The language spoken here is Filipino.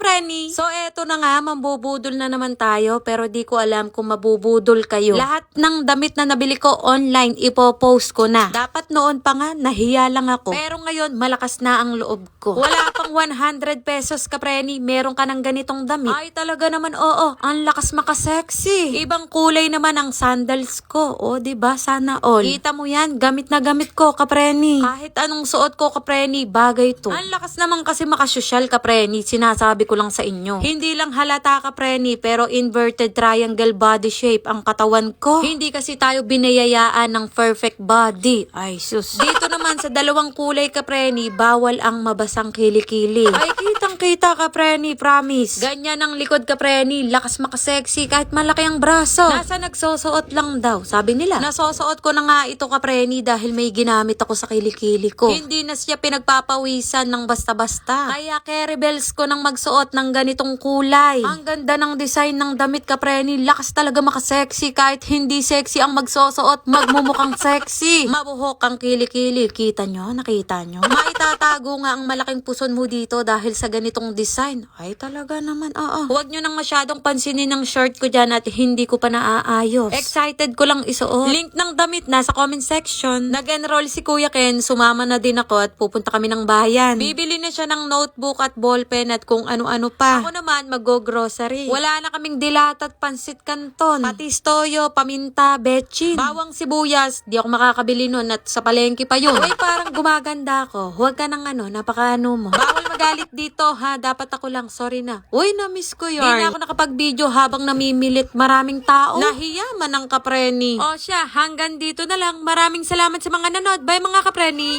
kapreni. So eto na nga, mambubudol na naman tayo pero di ko alam kung mabubudol kayo. Lahat ng damit na nabili ko online, ipopost ko na. Dapat noon pa nga, nahiya lang ako. Pero ngayon, malakas na ang loob ko. Wala pang 100 pesos kapreni, meron ka ng ganitong damit. Ay talaga naman, oo, ang lakas makasexy. Ibang kulay naman ang sandals ko. O, ba Sana all. Kita mo yan, gamit na gamit ko, kapreni. Kahit anong suot ko, kapreni, bagay to. Ang lakas naman kasi makasosyal, kapreni. Sinasabi ko lang sa inyo. Hindi lang halata, kapreni, pero inverted triangle body shape ang katawan ko. Hindi kasi tayo binayayaan ng perfect body. Ay, sus. Dito naman sa dalawang kulay, kapreni, bawal ang mabasang kilikili. Ay, kitang-kita, kapreni, promise. Ganyan ang likod, kapreni. Lakas makasexy kahit malaki ang braso. Nasa nagsusuot lang daw, sabi nila. Nasusuot ko na nga ito, kapreni, dahil may ginamit ako sa kilikili ko. Hindi na siya pinagpapawisan ng basta-basta. Kaya caribels ko nang magsuot ng ganitong kulay. Ang ganda ng design ng damit, kapreni. Lakas talaga makasexy kahit hindi sexy ang magsusuot, magmumukhang sexy. Mabuhok ang kilikili. Kita nyo? Nakita nyo? Maitatago nga ang malaking puson mo dito dahil sa ganitong design. Ay, talaga naman, oo. Huwag nyo nang masyadong pansinin ng short ko dyan at hindi ko pa naaayos. Excited ko lang isuot. Link ng damit nasa comment section. Nag-enroll si Kuya Ken, sumama na din ako at pupunta kami ng bayan. Bibili na siya ng notebook at ballpen at kung ano-ano pa. Ako naman, mag-grocery. Wala na kaming dilat at pansit kanton. Patis toyo, paminta, betchin. Bawang sibuyas, di ako makakabili nun at sa palengke pa yun. Uy, parang gumaganda ako. Huwag ka ng ano, napakaano mo. Bawal magalit dito ha, dapat ako lang, sorry na. Uy, na-miss ko yun. Di na ako nakapag-video habang namimilit maraming tao. Nahiya man ang kapreni. O siya, hanggang dito na lang. Maraming salamat sa mga nanood. Bye mga kapreni.